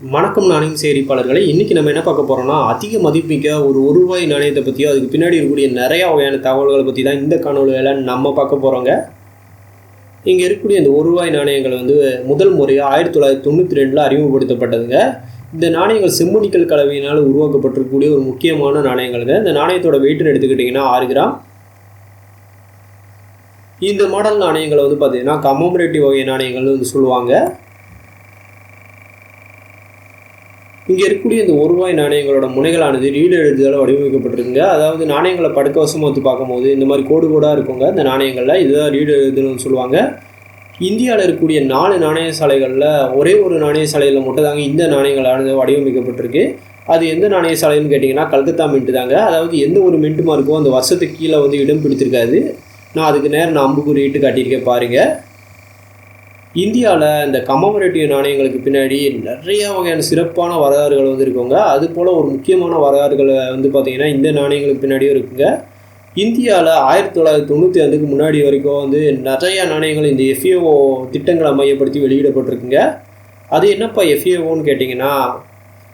வணக்கம் நாணயம் சேரிப்பாளர்களை இன்றைக்கி நம்ம என்ன பார்க்க போகிறோம்னா அதிக மதிப்பிக்க ஒரு ஒரு ரூபாய் நாணயத்தை பற்றியோ அதுக்கு பின்னாடி இருக்கக்கூடிய நிறையா வகையான தகவல்களை பற்றி தான் இந்த காணொலியில் நம்ம பார்க்க போகிறோங்க இங்கே இருக்கக்கூடிய இந்த ஒரு ரூபாய் நாணயங்கள் வந்து முதல் முறையாக ஆயிரத்தி தொள்ளாயிரத்தி தொண்ணூற்றி ரெண்டில் அறிமுகப்படுத்தப்பட்டதுங்க. இந்த நாணயங்கள் செம்புனிக்கல் கலவையினால் உருவாக்கப்பட்டிருக்கக்கூடிய ஒரு முக்கியமான நாணயங்கள்ங்க. இந்த நாணயத்தோட வெயிட்னு எடுத்துக்கிட்டிங்கன்னா ஆறு கிராம். இந்த மாடல் நாணயங்களை வந்து பார்த்திங்கன்னா கமோமரேட்டிவ் வகை நாணயங்கள்னு வந்து சொல்லுவாங்க. இங்கே இருக்கக்கூடிய இந்த ஒரு ரூபாய் நாணயங்களோட முனைகளானது ரீடு எழுதுதல் வடிவமைக்கப்பட்டிருக்குங்க. அதாவது நாணயங்களை படுக்க வசமாக வந்து பார்க்கும்போது இந்த மாதிரி கோடு கோடாக இருக்குங்க. இந்த நாணயங்களில் இதுதான் ரீடு எழுதுதல்னு சொல்லுவாங்க. இந்தியாவில் இருக்கக்கூடிய நாலு நாணய சாலைகளில் ஒரே ஒரு நாணய சாலையில் மட்டும் தாங்க இந்த நாணயங்களானது வடிவமைக்கப்பட்டிருக்கு. அது எந்த நாணய சாலைன்னு கேட்டிங்கன்னா கல்கத்தா மின்ட்டு தாங்க. அதாவது எந்த ஒரு மின்ட்டுமா இருக்கோ அந்த வருஷத்துக்கு கீழே வந்து இடம் பிடித்திருக்காது நான் அதுக்கு நேரம் நான் அம்புக்கு காட்டியிருக்கேன் பாருங்கள் இந்தியாவில் இந்த கமமரேட்டிவ் நாணயங்களுக்கு பின்னாடி நிறைய வகையான சிறப்பான வரலாறுகள் வந்து இருக்குங்க அது போல் ஒரு முக்கியமான வரலாறுகளை வந்து பார்த்திங்கன்னா இந்த நாணயங்களுக்கு பின்னாடியும் இருக்குங்க. இந்தியாவில் ஆயிரத்தி தொள்ளாயிரத்தி தொண்ணூற்றி ஐந்துக்கு முன்னாடி வரைக்கும் வந்து நிறைய நாணயங்கள் இந்த எஃப்ஏஓ திட்டங்களை மையப்படுத்தி வெளியிடப்பட்டிருக்குங்க. அது என்னப்பா எஃப்ஏஓன்னு கேட்டிங்கன்னா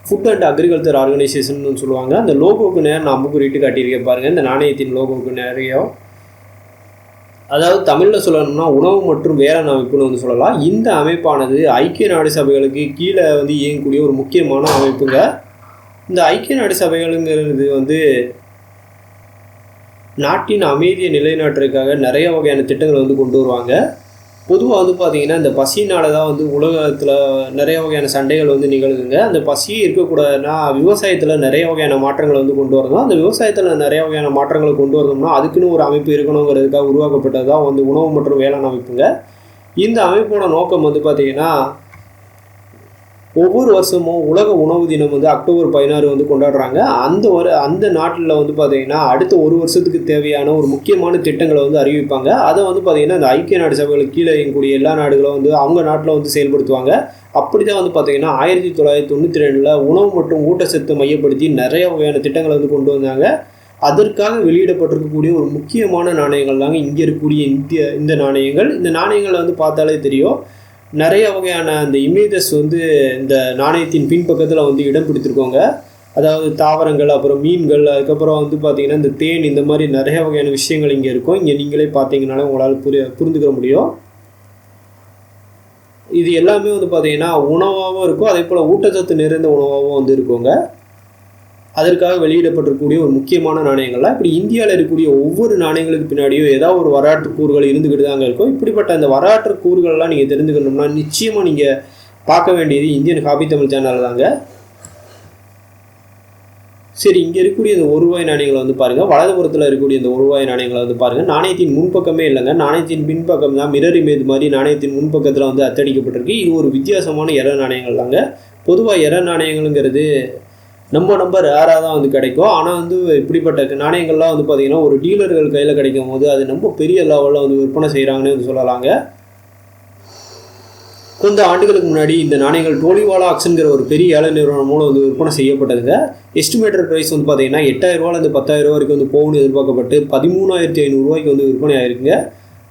ஃபுட் அண்ட் அக்ரிகல்ச்சர் ஆர்கனைசேஷன் சொல்லுவாங்க. அந்த லோகோவுக்கு நேரம் நான் அம்புக்குறிட்டு காட்டியிருக்கேன் பாருங்கள் இந்த நாணயத்தின் லோகோவுக்கு நேரையும் அதாவது தமிழில் சொல்லணும்னா உணவு மற்றும் வேளாண் அமைப்புன்னு வந்து சொல்லலாம். இந்த அமைப்பானது ஐக்கிய நாடு சபைகளுக்கு கீழே வந்து இயங்கக்கூடிய ஒரு முக்கியமான அமைப்புங்க. இந்த ஐக்கிய நாடு சபைகளுங்கிறது வந்து நாட்டின் அமைதியை நிலைநாட்டுறதுக்காக நிறைய வகையான திட்டங்களை வந்து கொண்டு வருவாங்க. பொதுவாக வந்து பார்த்திங்கன்னா இந்த பசியினால தான் வந்து உலகத்தில் நிறைய வகையான சண்டைகள் வந்து நிகழுதுங்க. அந்த பசியும் இருக்கக்கூடாதுன்னா விவசாயத்தில் நிறைய வகையான மாற்றங்களை வந்து கொண்டு வரணும். அந்த விவசாயத்தில் நிறைய வகையான மாற்றங்களை கொண்டு வரணும்னா அதுக்குன்னு ஒரு அமைப்பு இருக்கணுங்கிறதுக்காக உருவாக்கப்பட்டது தான் வந்து உணவு மற்றும் வேளாண் அமைப்புங்க. இந்த அமைப்போட நோக்கம் வந்து பார்த்திங்கன்னா ஒவ்வொரு வருஷமும் உலக உணவு தினம் வந்து அக்டோபர் பதினாறு வந்து கொண்டாடுறாங்க. அந்த ஒரு அந்த நாட்டில் வந்து பார்த்திங்கன்னா அடுத்த ஒரு வருஷத்துக்கு தேவையான ஒரு முக்கியமான திட்டங்களை வந்து அறிவிப்பாங்க. அதை வந்து பார்த்திங்கன்னா இந்த ஐக்கிய நாடு சபைகளுக்கு கீழே இயங்கக்கூடிய எல்லா நாடுகளும் வந்து அவங்க நாட்டில் வந்து செயல்படுத்துவாங்க. அப்படி தான் வந்து பார்த்திங்கன்னா ஆயிரத்தி தொள்ளாயிரத்தி தொண்ணூற்றி ரெண்டில் உணவு மற்றும் ஊட்டச்சத்து மையப்படுத்தி நிறைய வகையான திட்டங்களை வந்து கொண்டு வந்தாங்க. அதற்காக வெளியிடப்பட்டிருக்கக்கூடிய ஒரு முக்கியமான நாணயங்கள் தாங்க இங்கே இருக்கக்கூடிய இந்திய இந்த நாணயங்கள். இந்த நாணயங்களை வந்து பார்த்தாலே தெரியும். நிறைய வகையான அந்த இமேஜஸ் வந்து இந்த நாணயத்தின் பின்பக்கத்தில் வந்து இடம் பிடித்திருக்கோங்க. அதாவது தாவரங்கள் அப்புறம் மீன்கள் அதுக்கப்புறம் வந்து பார்த்திங்கன்னா இந்த தேன் இந்த மாதிரி நிறைய வகையான விஷயங்கள் இங்கே இருக்கும். இங்கே நீங்களே பார்த்தீங்கனாலே உங்களால் புரிய புரிந்துக்க முடியும். இது எல்லாமே வந்து பார்த்திங்கன்னா உணவாகவும் இருக்கும். அதே போல் ஊட்டச்சத்து நிறைந்த உணவாகவும் வந்து இருக்குங்க. அதற்காக வெளியிடப்பட்டிருக்கக்கூடிய ஒரு முக்கியமான நாணயங்கள்லாம் இப்படி இந்தியாவில் இருக்கக்கூடிய ஒவ்வொரு நாணயங்களுக்கு பின்னாடியும் ஏதாவது ஒரு வரலாற்று கூறுகள் இருந்துக்கிட்டு தாங்க இருக்கும். இப்படிப்பட்ட அந்த வரலாற்று கூறுகள்லாம் நீங்கள் தெரிஞ்சுக்கணும்னா நிச்சயமாக நீங்கள் பார்க்க வேண்டியது இந்தியன் காபி தமிழ் சேனல் தாங்க. சரி இங்கே இருக்கக்கூடிய இந்த ஒரு ரூபாய் நாணயங்களை வந்து பாருங்கள் வலதுபுறத்தில் இருக்கக்கூடிய இந்த ஒரு ரூபாய் நாணயங்களை வந்து பாருங்கள் நாணயத்தின் முன்பக்கமே இல்லைங்க. நாணயத்தின் பின்பக்கம் தான் மிரர் இமேஜ் மாதிரி நாணயத்தின் முன்பக்கத்தில் வந்து அத்தடிக்கப்பட்டிருக்கு. இது ஒரு வித்தியாசமான எர நாணயங்கள் தாங்க. பொதுவாக எர நாணயங்கள்ங்கிறது நம்ம நம்பர் ரேராக தான் வந்து கிடைக்கும். ஆனால் வந்து இப்படிப்பட்ட நாணயங்கள்லாம் வந்து பார்த்திங்கன்னா ஒரு டீலர்கள் கையில் கிடைக்கும் போது அது ரொம்ப பெரிய லெவலில் வந்து விற்பனை செய்கிறாங்கன்னு வந்து சொல்லலாங்க. கொஞ்சம் ஆண்டுகளுக்கு முன்னாடி இந்த நாணயங்கள் டோலிவாலா ஆக்ஷன்கிற ஒரு பெரிய ஏழை நிறுவனம் மூலம் வந்து விற்பனை செய்யப்பட்டதுங்க. எஸ்டிமேட்டட் ப்ரைஸ் வந்து பார்த்தீங்கன்னா எட்டாயிரம் பத்தாயிரரூவா ரூபா வரைக்கும் வந்து போகணும்னு எதிர்பார்க்கப்பட்டு பதிமூணாயிரத்தி ஐநூறுரூவாய்க்கு வந்து விற்பனை ஆயிருக்குங்க.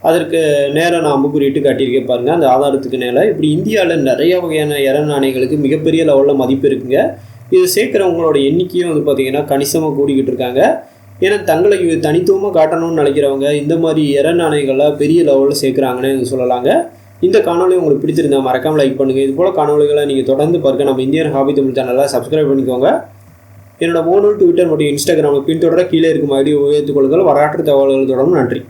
அதற்கு நேராக நான் அம்புக்கு ரேட்டு காட்டியிருக்கேன் பாருங்கள் அந்த ஆதாரத்துக்கு நேரம் இப்படி இந்தியாவில் நிறைய வகையான இற நாணயங்களுக்கு மிகப்பெரிய லெவலில் மதிப்பு இருக்குங்க. இது சேர்க்குறவங்களோட எண்ணிக்கையும் வந்து பார்த்திங்கன்னா கணிசமாக கூடிக்கிட்டு இருக்காங்க. ஏன்னா தங்களை இது தனித்துவமாக காட்டணும்னு நினைக்கிறவங்க இந்த மாதிரி இற நாணயங்கள்லாம் பெரிய லெவலில் சேர்க்குறாங்கன்னு சொல்லலாங்க. இந்த காணொலி உங்களுக்கு பிடிச்சிருந்தா மறக்காமல் லைக் பண்ணுங்கள் இது போல் காணொலிகளை நீங்கள் தொடர்ந்து பார்க்க நம்ம இந்தியன் ஹாபி தமிழ் சேனலை சப்ஸ்கிரைப் பண்ணிக்கோங்க. என்னோட மூணு ட்விட்டர் மற்றும் இன்ஸ்டாகிராமில் பின்தொடர கீழே இருக்கும் ஐடியை உயர்த்துக் கொள்ளுங்கள். வரலாற்று தகவல்கள் தொடரும் நன்றி.